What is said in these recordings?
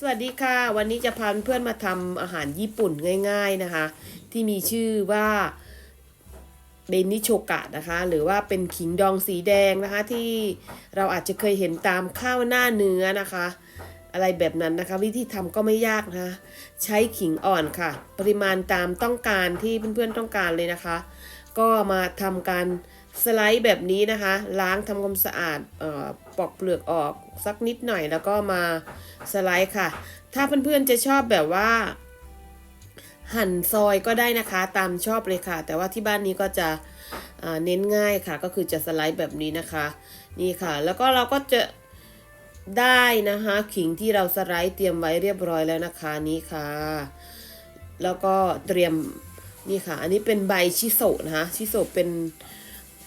สวัสดีค่ะ วันนี้จะพาเพื่อนมาทำอาหารญี่ปุ่นง่าย ๆนะคะ ที่มีชื่อว่าเบนิโชกะนะคะ หรือว่าเป็นขิงดองสีแดงนะคะที่เราอาจจะเคยเห็นตามข้าวหน้าเนื้อนะคะ อะไรแบบนั้นนะคะ วิธีทำก็ไม่ยากนะคะใช้ขิงอ่อนค่ะ ปริมาณตามต้องการที่เพื่อนๆต้องการเลยนะคะ ก็มาทำการสไลด์แบบนี้นะคะ ล้างทำความสะอาดออปอกเปลือกออกสักนิดหน่อยแล้วก็มาสไลด์ค่ะ ถ้าเพื่อนๆจะชอบแบบว่า หั่นซอยก็ได้นะคะ ตามชอบเลยค่ะ แต่ว่าที่บ้านนี้ก็จะเน้นง่ายค่ะ ก็คือจะสไลด์แบบนี้นะคะ นี่ค่ะ แล้วก็เราก็จะได้นะคะขิงที่เราสไลด์เตรียมไว้เรียบร้อยแล้วนะคะนี่ค่ะ แล้วก็เตรียม นี่ค่ะ อันนี้เป็นใบชิโซะนะคะ ชิโซะเป็น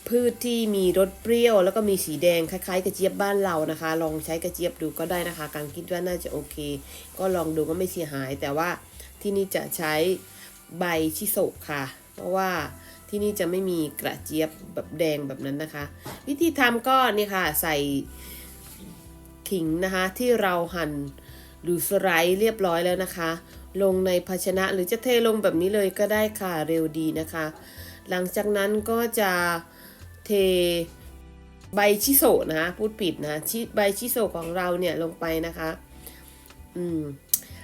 พืชที่มีรสเปรี้ยว แล้วก็มีสีแดงคล้ายๆ กระเจี๊ยบบ้านเรานะคะ ลองใช้กระเจี๊ยบดูก็ได้นะคะ การคิดว่าน่าจะโอเค ก็ลองดูก็ไม่เสียหาย แต่ว่าที่นี่จะใช้ใบชิโซะค่ะ เพราะว่าที่นี่จะไม่มีกระเจี๊ยบแบบแดงแบบนั้นนะคะ วิธีทำก็นี่ค่ะใส่ขิงนะคะที่เราหั่นหรือสไลด์เรียบร้อยแล้วนะคะ ลงในภาชนะหรือจะเทลงแบบนี้เลยก็ได้ค่ะเร็วดีนะคะ หลังจากนั้นก็จะเทใบชิโซะนะคะพูดผิดนะชิใบชิโซะของเราเนี่ยลงไปนะคะ อืม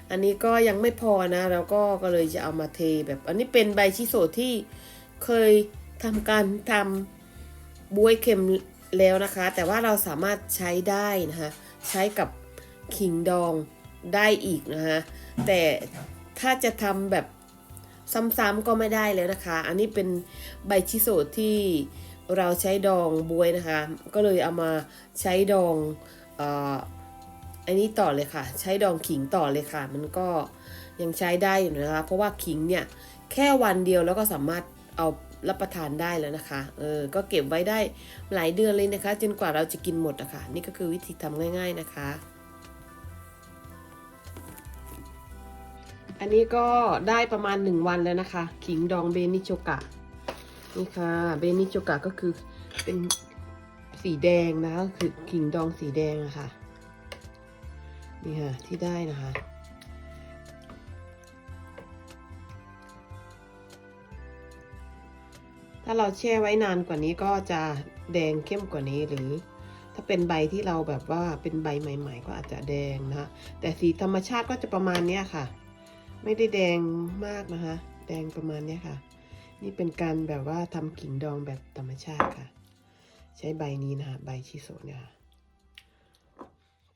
อันนี้ก็ยังไม่พอนะเราก็ก็เลยจะเอามาเทแบบ อันนี้เป็นใบชิโซะที่เคยทำการทำบวยเค็มแล้วนะคะ แต่ว่าเราสามารถใช้ได้นะคะ ใช้กับขิงดองได้อีกนะคะ แต่ถ้าจะทำแบบซ้ำๆก็ไม่ได้แล้วนะคะ อันนี้เป็นใบชิโซที่เราใช้ดองบวยนะคะ ก็เลยเอามาใช้ดองอ,อันนี้ต่อเลยค่ะ ใช้ดองขิงต่อเลยค่ะ มันก็ยังใช้ได้อยู่นะคะ เพราะว่าขิงเนี่ยแค่วันเดียวแล้วก็สามารถเอารับประทานได้แล้วนะคะ เออ ก็เก็บไว้ได้หลายเดือนเลยนะคะ จนกว่าเราจะกินหมดอะค่ะนี่ก็คือวิธีทำง่าย ๆนะคะ อันนี้ก็ได้ประมาณหนึ่งวันแล้วนะคะ ขิงดองเบนิโชกะ นี่ค่ะ เบนิโชกะก็คือเป็นสีแดงนะคะคือขิงดองสีแดงอะค่ะ นี่ค่ะ ที่ได้นะคะถ้าเราแช่ไว้นานกว่านี้ก็จะแดงเข้มกว่านี้หรือ ถ้าเป็นใบที่เราแบบว่าเป็นใบใหม่ ๆ ก็อาจจะแดงนะแต่สีธรรมชาติก็จะประมาณนี้ค่ะ ไม่ได้แดงมากนะคะ แดงประมาณนี้ค่ะ นี่เป็นการแบบว่าทำขิงดองแบบธรรมชาติค่ะ ใช้ใบนี้นะคะใบชิโซเนี่ย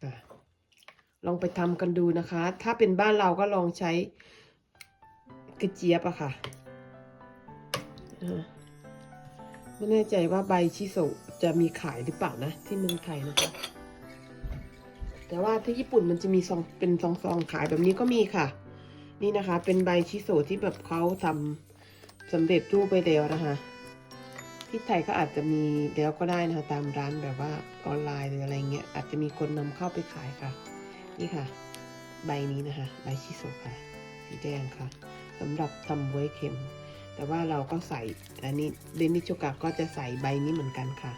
ค่ะลองไปทำกันดูนะคะ ถ้าเป็นบ้านเราก็ลองใช้กระเจี๊ยบอะค่ะไม่แน่ใจว่าใบชิโซจะมีขายหรือเปล่านะ ที่เมืองไทยนะคะ แต่ว่าที่ญี่ปุ่นมันจะมีซองเป็นซองๆขายแบบนี้ก็มีค่ะ นี่นะคะ เป็นใบชิโซะที่แบบเขาทำสำเร็จรูปไปแล้วนะคะที่ไทยก็อาจจะมีแล้วก็ได้นะคะตามร้านแบบว่าออนไลน์หรืออะไรเงี้ยอาจจะมีคนนำเข้าไปขายค่ะ นี่ค่ะ ใบนี้นะคะ ใบชิโซะค่ะ สีแดงค่ะสำหรับทำไว้เค็ม แต่ว่าเราก็ใส่อันนี้เดนิโชกะก็จะใส่ใบนี้เหมือนกันค่ะ